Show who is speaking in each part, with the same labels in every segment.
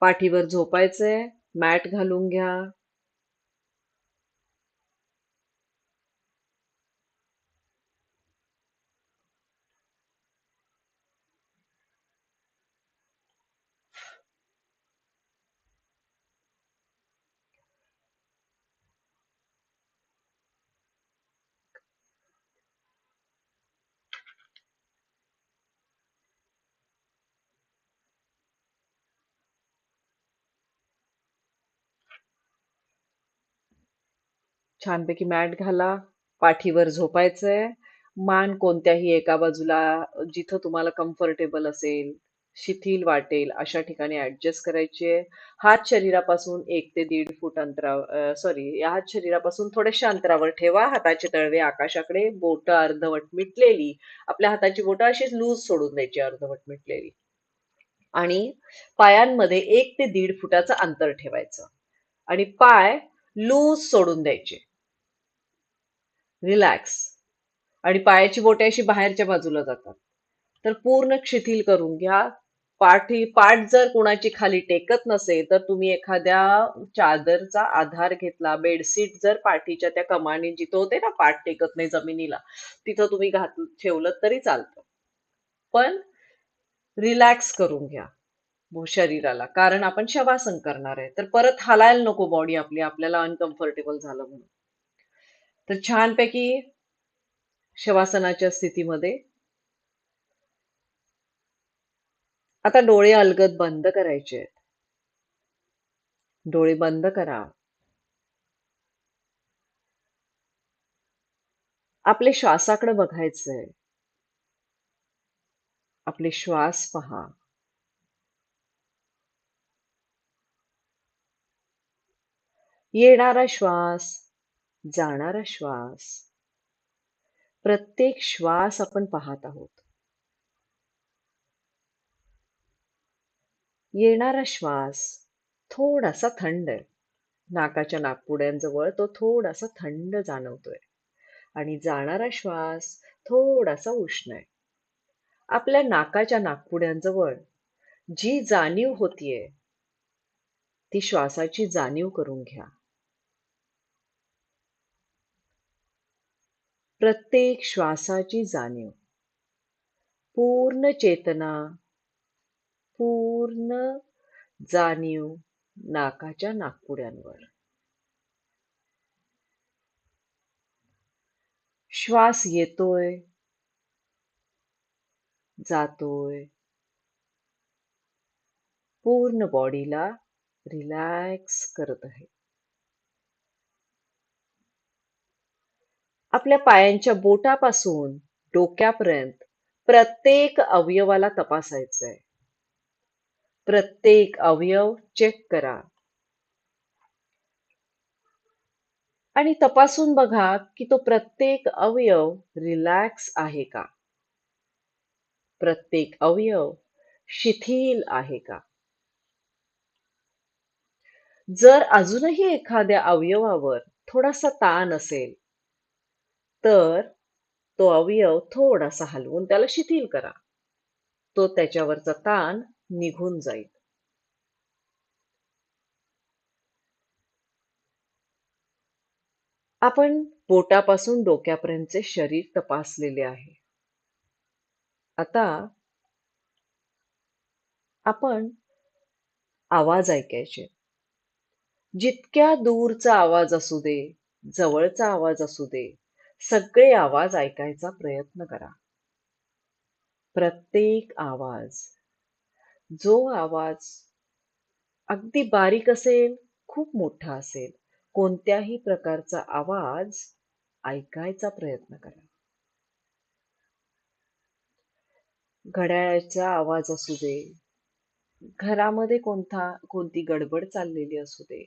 Speaker 1: पाठीवर झोपायचंय मॅट घालून घ्या. छानपैकी मॅट घाला पाठीवर झोपायचंय. मान कोणत्याही एका बाजूला जिथं तुम्हाला कम्फर्टेबल असेल शिथिल वाटेल अशा ठिकाणी ऍडजस्ट करायचे हात शरीरापासून एक ते दीड फूट अंतरावर सॉरी हात शरीरापासून थोड्याशा अंतरावर ठेवा. हाताचे तळवे आकाशाकडे बोट अर्धवट मिटलेली. आपल्या हाताची बोट अशीच लूज सोडून द्यायची अर्धवट मिटलेली. आणि पायांमध्ये एक ते दीड फुटाचं अंतर ठेवायचं. आणि पाय लूज सोडून द्यायचे. रिलॅक्स आणि पायाची बोटे अशी बाहेरच्या बाजूला जातात. तर पूर्ण शिथिल करून घ्या. पाठी पाठ जर कुणाची खाली टेकत नसेल तर तुम्ही एखाद्या चादरचा आधार घेतला बेडशीट जर पाठीच्या त्या कमानी जिथं होते ना पाठ टेकत नाही जमिनीला तिथं तुम्ही घात ठेवलं तरी चालतं. पण रिलॅक्स करून घ्या शरीराला कारण आपण शवासन करणार आहे. तर परत हलायला नको बॉडी आपली आपल्याला अनकम्फर्टेबल झालं म्हणून. तर छानपैकी शवासनाच्या स्थितीमध्ये आता डोळे अलगद बंद करायचे आहेत. डोळे बंद करा. आपले श्वासाकडे बघायचंय. आपले श्वास पहा. येणारा श्वास जाणारा श्वास. प्रत्येक श्वास आपण पाहत आहोत. येणारा श्वास थोडासा थंड आहे. नाकाच्या नाकपुड्यांजवळ तो थोडासा थंड जाणवतोय. आणि जाणारा श्वास थोडासा उष्ण आहे. आपल्या नाकाच्या नाकपुड्यांजवळ जी जाणीव होतीये ती श्वासाची जाणीव करून घ्या. प्रत्येक श्वासाची जाणीव. पूर्ण चेतना पूर्ण जाणीव नाकाच्या नागपुड्यांवर. श्वास येतोय जातोय. पूर्ण बॉडीला रिलॅक्स करत आहे. आपल्या पायांच्या बोटापासून डोक्यापर्यंत प्रत्येक अवयवाला तपासायचंय. प्रत्येक अवयव चेक करा. आणि तपासून बघा की तो प्रत्येक अवयव रिलॅक्स आहे का? प्रत्येक अवयव शिथिल आहे का? जर अजूनही एखाद्या अवयवावर थोडासा ताण असेल तर तो अवयव थोडासा हलवून त्याला शिथिल करा. तो त्याच्यावरचा ताण निघून जाईल. आपण पोटापासून डोक्यापर्यंतचे शरीर तपासलेले आहे. आता आपण आवाज ऐकायचे. जितक्या दूरचा आवाज असू दे जवळचा आवाज असू दे सगळे आवाज ऐकायचा प्रयत्न करा. प्रत्येक आवाज जो आवाज अगदी बारीक असेल खूप मोठा असेल कोणत्याही प्रकारचा आवाज ऐकायचा प्रयत्न करा. घड्याळाचा आवाज असू दे घरामध्ये कोणता कोणती गडबड चाललेली असू दे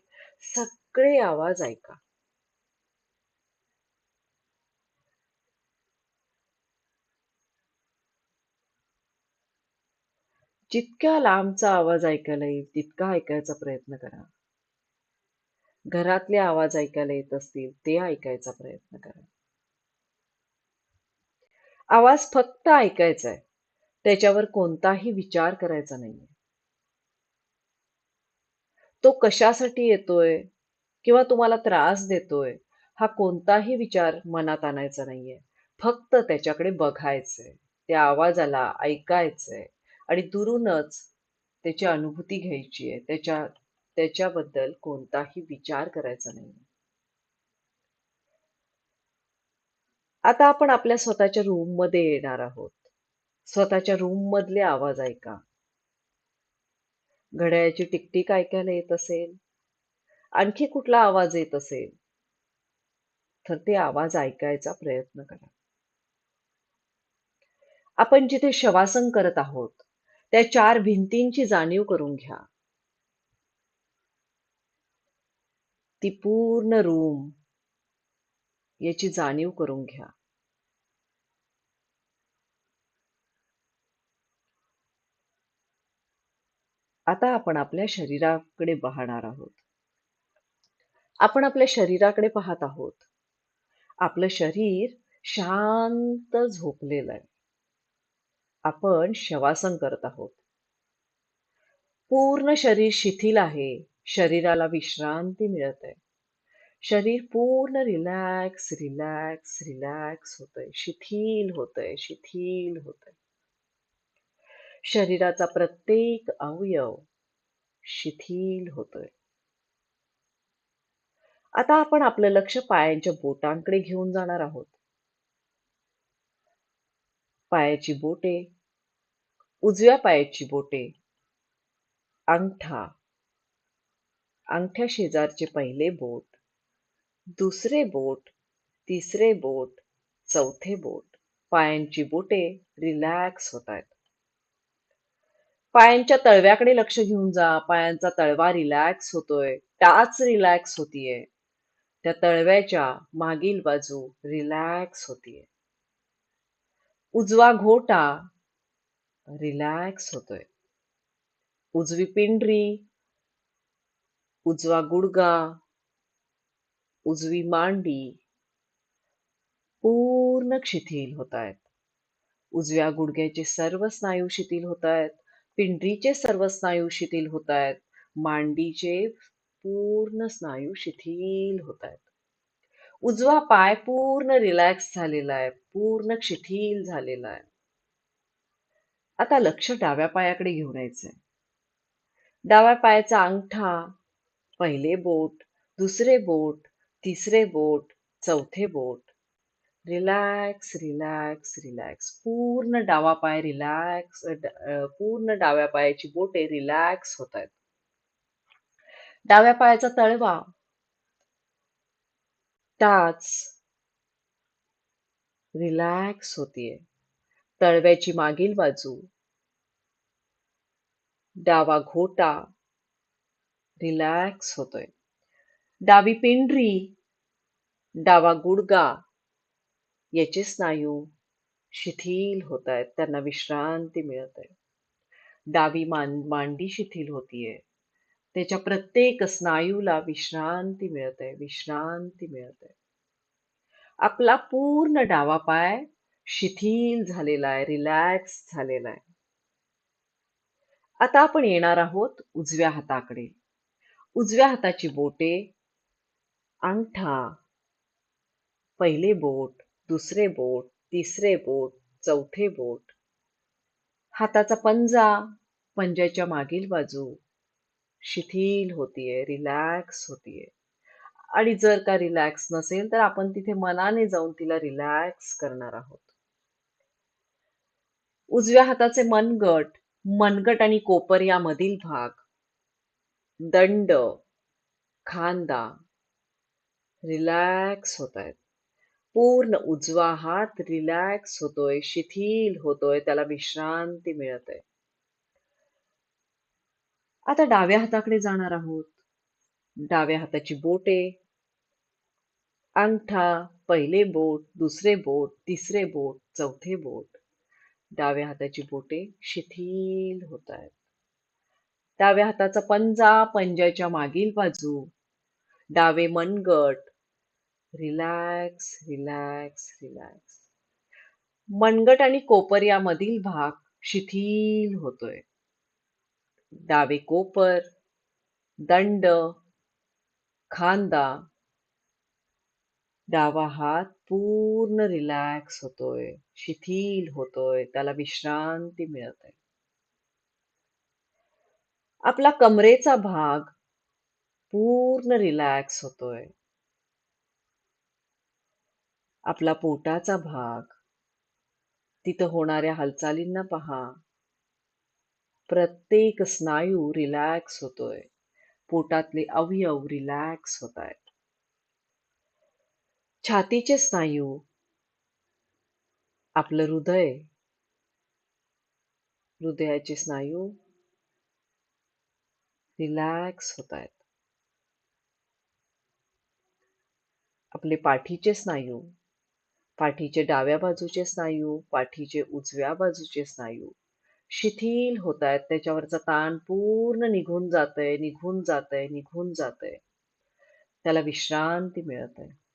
Speaker 1: सगळे आवाज ऐका. जितक्या लांबचा आवाज ऐकायला येईल तितका ऐकायचा प्रयत्न करा. घरातले आवाज ऐकायला येत असतील ते ऐकायचा प्रयत्न करा. आवाज फक्त ऐकायचा आहे त्याच्यावर कोणताही विचार करायचा नाहीये. तो कशासाठी येतोय? किंवा तुम्हाला त्रास देतोय? हा कोणताही विचार मनात आणायचा नाहीये. फक्त त्याच्याकडे बघायचंय. त्या आवाजाला ऐकायचंय. आणि दुरूनच त्याची अनुभूती घ्यायची आहे. त्याच्या त्याच्याबद्दल कोणताही विचार करायचा नाही. आता आपण आपल्या स्वतःच्या रूममध्ये येणार आहोत. स्वतःच्या रूम मधले आवाज ऐका. घड्याळाची टिकटिक ऐकायला येत असेल. आणखी कुठला आवाज येत असेल? तर ते आवाज ऐकायचा प्रयत्न करा. आपण जिथे शवासन करत आहोत त्या चार भिंतींची जाणीव करून घ्या. ती पूर्ण रूम याची जाणीव करून घ्या. आता आपण आपल्या शरीराकडे पाहणार आहोत. आपण आपल्या शरीराकडे पाहत आहोत. आपलं शरीर शांत झोपलेलं आहे. आपण शवासन करत आहोत. पूर्ण शरीर शिथिल आहे. शरीराला विश्रांती मिळत. आहे शरीर पूर्ण रिलॅक्स रिलॅक्स रिलॅक्स होतंय. शिथिल होतंय शिथिल होतंय. शरीराचा प्रत्येक अवयव शिथिल होतोय. आता आपण आपलं लक्ष पायांच्या बोटांकडे घेऊन जाणार आहोत. पायाची बोटे उजव्या पायाची बोटे अंगठा. अंगठ्या शेजारचे पहिले बोट दुसरे बोट तिसरे बोट चौथे बोट. पायांची बोटे रिलॅक्स होत आहेत पायांच्या तळव्याकडे लक्ष घेऊन जा. पायांचा तळवा रिलॅक्स होतोय. टाच रिलॅक्स होतीये. त्या तळव्याच्या मागील बाजू रिलॅक्स होतीये. उजवा घोटा. रिलॅक्स होतोय. उजवी पिंढरी उजवा गुडगा. उजवी मांडी. पूर्ण शिथिल होत आहेत उजव्या गुडघ्याचे सर्व स्नायू शिथिल होत आहेत पिंडरीचे सर्व स्नायू शिथिल होत आहेत मांडीचे पूर्ण स्नायू शिथिल होत आहेत उजवा पाय पूर्ण रिलॅक्स झालेला आहे पूर्ण शिथिल झालेला आहे. आता लक्ष डाव्या पायाकडे घेऊन यायचंय. डाव्या पायाचा अंगठा पहिले बोट दुसरे बोट तिसरे बोट चौथे बोट. रिलॅक्स रिलॅक्स रिलॅक्स पूर्ण डावा पाय रिलॅक्स पूर्ण डाव्या पायाची बोटे रिलॅक्स होत आहेत. डाव्या पायाचा तळवा टाच रिलॅक्स होतीये. तळव्याची मागील बाजू. डावा घोटा रिलॅक्स होतोय. डावी पिंढरी डावा गुडगा याचे स्नायू शिथिल होत आहेत त्यांना विश्रांती मिळत आहे डावी मान मांडी शिथिल होतीये. त्याच्या प्रत्येक स्नायूला विश्रांती मिळत आहे विश्रांती मिळत आहे आपला पूर्ण डावा पाय शिथिल झालेला आहे रिलॅक्स झालेला आहे. आता आपण येणार आहोत उजव्या हाताकडे. उजव्या हाताची बोटे अंगठा पहिले बोट दुसरे बोट तिसरे बोट चौथे बोट. हाताचा पंजा पंजाच्या मागील बाजू शिथिल होतीये रिलॅक्स होतीये. आणि जर का रिलॅक्स नसेल तर आपण तिथे मनाने जाऊन तिला रिलॅक्स करणार आहोत. उजव्या हाताचे मनगट मनगट आणि कोपर यामधील भाग दंड खांदा रिलॅक्स होत आहेत पूर्ण उजवा हात रिलॅक्स होतोय शिथिल होतोय त्याला विश्रांती मिळत. आहे आता डाव्या हाताकडे जाणार आहोत. डाव्या हाताची बोटे अंगठा पहिले बोट दुसरे बोट तिसरे बोट चौथे बोट. डाव्या हाताची बोटे शिथिल होत आहेत डाव्या हाताचा पंजा पंजाच्या मागील बाजू. डावे मनगट. Relax relax relax. मनगट आणि कोपर यामधील भाग शिथिल होतोय. डावे कोपर दंड खांदा डावा हात पूर्ण रिलॅक्स होतोय शिथिल होतोय त्याला विश्रांती मिळत. आहे आपला कमरेचा भाग पूर्ण रिलॅक्स होतोय. आपला पोटाचा भाग तिथं होणाऱ्या हालचालींना पहा. प्रत्येक स्नायू रिलॅक्स होतोय. पोटातले अवयव रिलॅक्स होत आहेत छातीचे स्नायू. आपलं हृदय. हृदयाचे स्नायू. रिलॅक्स होत आहेत. आपले पाठीचे स्नायू. पाठीचे डाव्या बाजूचे स्नायू पाठीचे उजव्या बाजूचे स्नायू. शिथिल होत आहेत. त्याच्यावरचा ताण पूर्ण निघून जातय निघून जातय निघून जातय. त्याला विश्रांती मिळत आहे.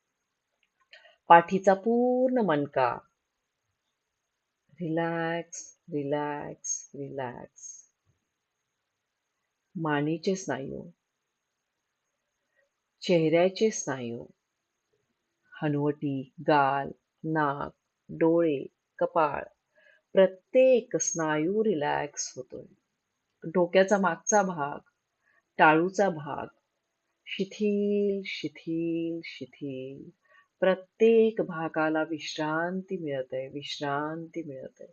Speaker 1: पाठीचा पूर्ण मनका रिलॅक्स रिलॅक्स रिलॅक्स मानेचे स्नायू हो. चेहऱ्याचे स्नायू हो. हनुवटी गाल नाक डोळे कपाळ प्रत्येक स्नायू रिलॅक्स होतोय. डोक्याचा मागचा भाग टाळूचा भाग शिथिल शिथिल शिथिल. प्रत्येक भागाला विश्रांती मिळत आहे विश्रांती मिळत. आहे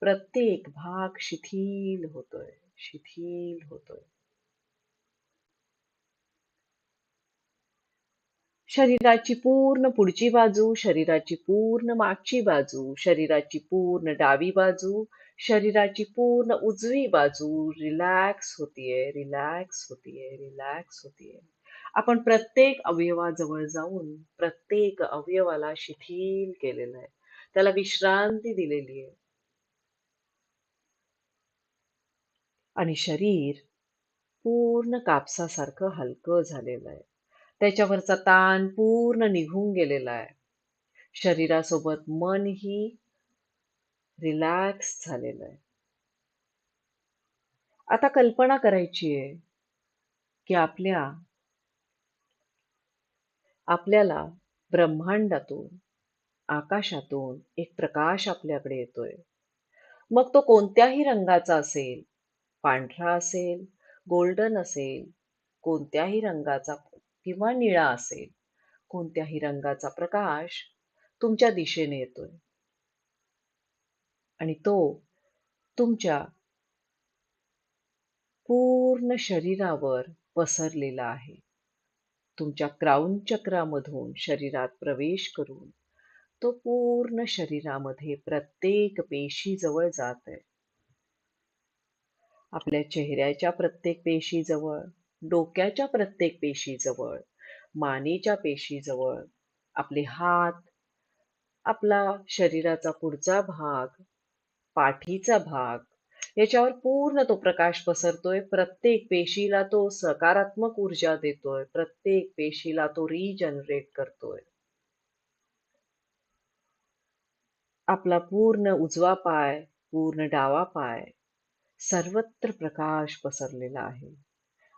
Speaker 1: प्रत्येक भाग शिथिल होतोय शिथिल होतोय. शरीराची पूर्ण पुढची बाजू शरीराची पूर्ण मागची बाजू शरीराची पूर्ण डावी बाजू शरीराची पूर्ण उजवी बाजू. रिलॅक्स होतीये रिलॅक्स होतीये रिलॅक्स होतीये. आपण प्रत्येक अवयवाजवळ जाऊन प्रत्येक अवयवाला शिथिल केलेलं आहे. त्याला विश्रांती दिलेली आहे. आणि शरीर पूर्ण कापसासारखं हलकं झालेलं आहे. त्याच्यावरचा ताण पूर्ण निघून गेलेला आहे. शरीरासोबत मनही रिलॅक्स झालेलं आहे. आता कल्पना करायची आहे की आपल्या आपल्याला ब्रह्मांडातून आकाशातून एक प्रकाश आपल्याकडे येतोय. मग तो कोणत्याही रंगाचा असेल पांढरा असेल गोल्डन असेल कोणत्याही रंगाचा किंवा निळा असेल कोणत्याही रंगाचा प्रकाश तुमच्या दिशेने येतोय. आणि तो तुमच्या पूर्ण शरीरावर पसरलेला आहे. तुमच्या क्राऊन चक्रामधून शरीरात प्रवेश करून तो पूर्ण शरीरामध्ये प्रत्येक पेशी जवळ जात आहे. आपल्या चेहऱ्याच्या प्रत्येक पेशीजवळ डोक्याच्या प्रत्येक पेशीजवळ मानेच्या पेशीजवळ आपले हात आपला शरीराचा पुढचा भाग पाठीचा भाग याच्यावर पूर्ण तो प्रकाश पसरतोय. प्रत्येक पेशीला तो सकारात्मक ऊर्जा देतोय. प्रत्येक पेशीला तो रिजनरेट करतोय. आपला पूर्ण उजवा पाय पूर्ण डावा पाय सर्वत्र प्रकाश पसरलेला आहे.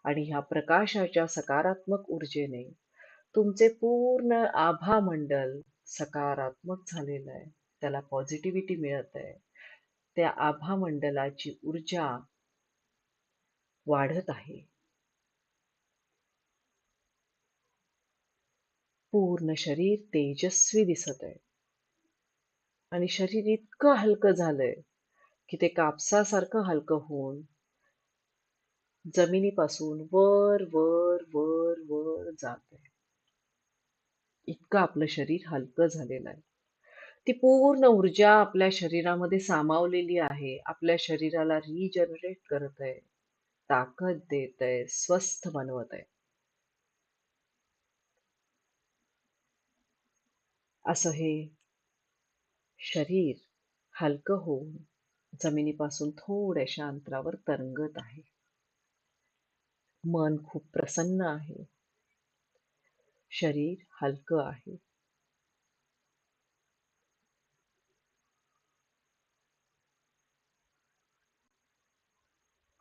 Speaker 1: आणि ह्या प्रकाशाच्या सकारात्मक ऊर्जेने तुमचे पूर्ण आभा मंडल सकारात्मक झालेलं आहे. त्याला पॉझिटिव्हिटी मिळत आहे. त्या आभा मंडलाची ऊर्जा वाढत आहे. पूर्ण शरीर तेजस्वी दिसत आहे. आणि शरीर इतकं हलकं झालंय की ते कापसासारखं हलकं होऊन जमिनीपासून वर वर वर वर जात आहे इतकं आपलं शरीर हलकं झालेलं आहे. ती पूर्ण ऊर्जा आपल्या शरीरामध्ये सामावलेली आहे. आपल्या शरीराला रिजनरेट करत आहे. ताकद देत आहे. स्वस्थ बनवत आहे. असं हे शरीर हलकं होऊन जमिनीपासून थोड्याशा अंतरावर तरंगत आहे. मन खूप प्रसन्न आहे. शरीर हलकं आहे.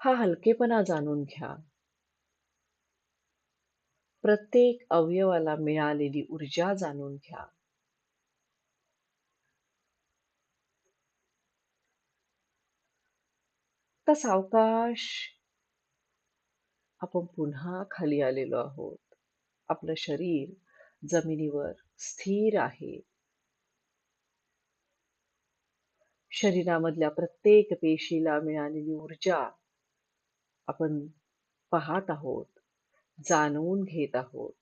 Speaker 1: हा हलकेपणा जाणून घ्या. प्रत्येक अवयवाला मिळालेली ऊर्जा जाणून घ्या. आता सावकाश आपण पुन्हा खाली आलेलो आहोत. आपलं शरीर जमिनीवर स्थिर आहे. शरीरामधल्या प्रत्येक पेशीला मिळालेली ऊर्जा आपण पाहत आहोत जाणवून घेत आहोत.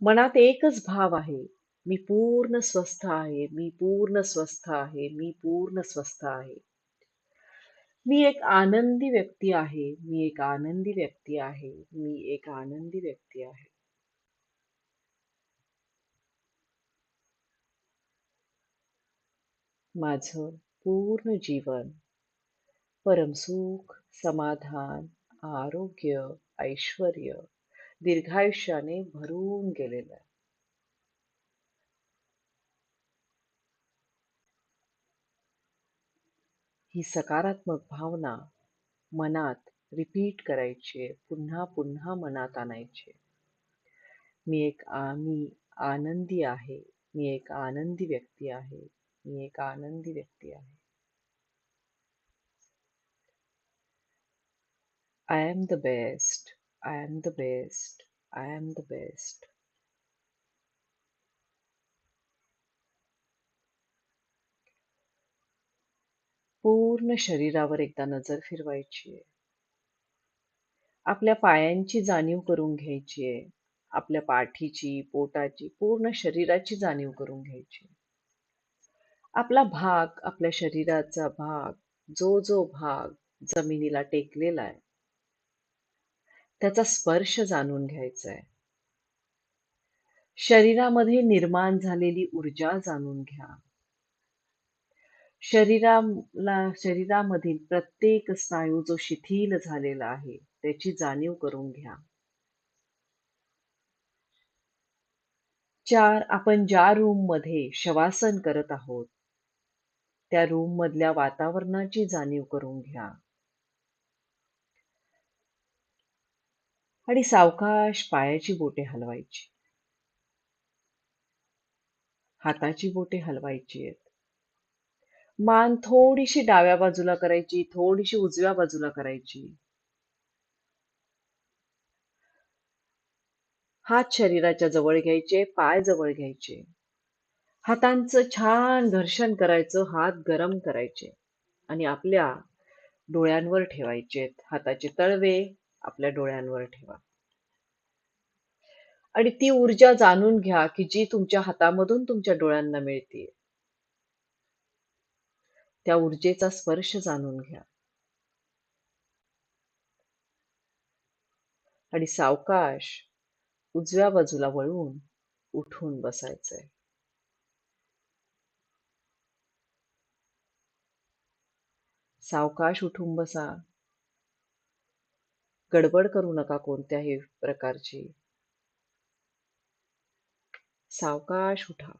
Speaker 1: मनात एकच भाव आहे मी पूर्ण स्वस्थ आहे मी पूर्ण स्वस्थ आहे मी पूर्ण स्वस्थ आहे. मी एक आनंदी व्यक्ती आहे मी एक आनंदी व्यक्ती आहे मी एक आनंदी व्यक्ती आहे. माझं पूर्ण जीवन परमसुख समाधान आरोग्य ऐश्वर दीर्घायुष्याने भरून गेलेलं आहे. ही सकारात्मक भावना मनात रिपीट करायची आहे पुन्हा पुन्हा मनात आणायची मी एक आ मी आनंदी आहे मी एक आनंदी व्यक्ती आहे मी एक आनंदी व्यक्ती आहे. I am the best I am the best I am the best पूर्ण शरीरावर एकदा नजर फिरवायची आहे. आपल्या पायांची जाणीव करून घ्यायची आहे. आपल्या पाठीची पोटाची पूर्ण शरीराची जाणीव करून घ्यायची आपला भाग आपल्या शरीराचा भाग जो जो भाग जमिनीला टेकलेला आहे त्याचा स्पर्श जाणून घ्यायचा आहे शरीरामध्ये निर्माण झालेली ऊर्जा जाणून घ्या. शरीराला शरीरामधील प्रत्येक स्नायू जो शिथिल झालेला आहे त्याची जाणीव करून घ्या. चार आपण ज्या रूममध्ये शवासन करत आहोत त्या रूम मधल्या वातावरणाची जाणीव करून घ्या. आणि सावकाश पायाची बोटे हलवायची. हाताची बोटे हलवायची आहेत. मान थोडीशी डाव्या बाजूला करायची थोडीशी उजव्या बाजूला करायची. हात शरीराच्या जवळ घ्यायचे पाय जवळ घ्यायचे. हातांचं छान घर्षण करायचं हात गरम करायचे. आणि आपल्या डोळ्यांवर ठेवायचे हाताचे तळवे. आपल्या डोळ्यांवर ठेवा. आणि ती ऊर्जा जाणून घ्या की जी तुमच्या हातामधून तुमच्या डोळ्यांना मिळते. त्या ऊर्जेचा स्पर्श जाणून घ्या. आणि सावकाश उजव्या बाजूला वळून उठून बसायचंय. सावकाश उठून बसा. गडबड करू नका कोणत्याही प्रकारची. सावकाश उठा.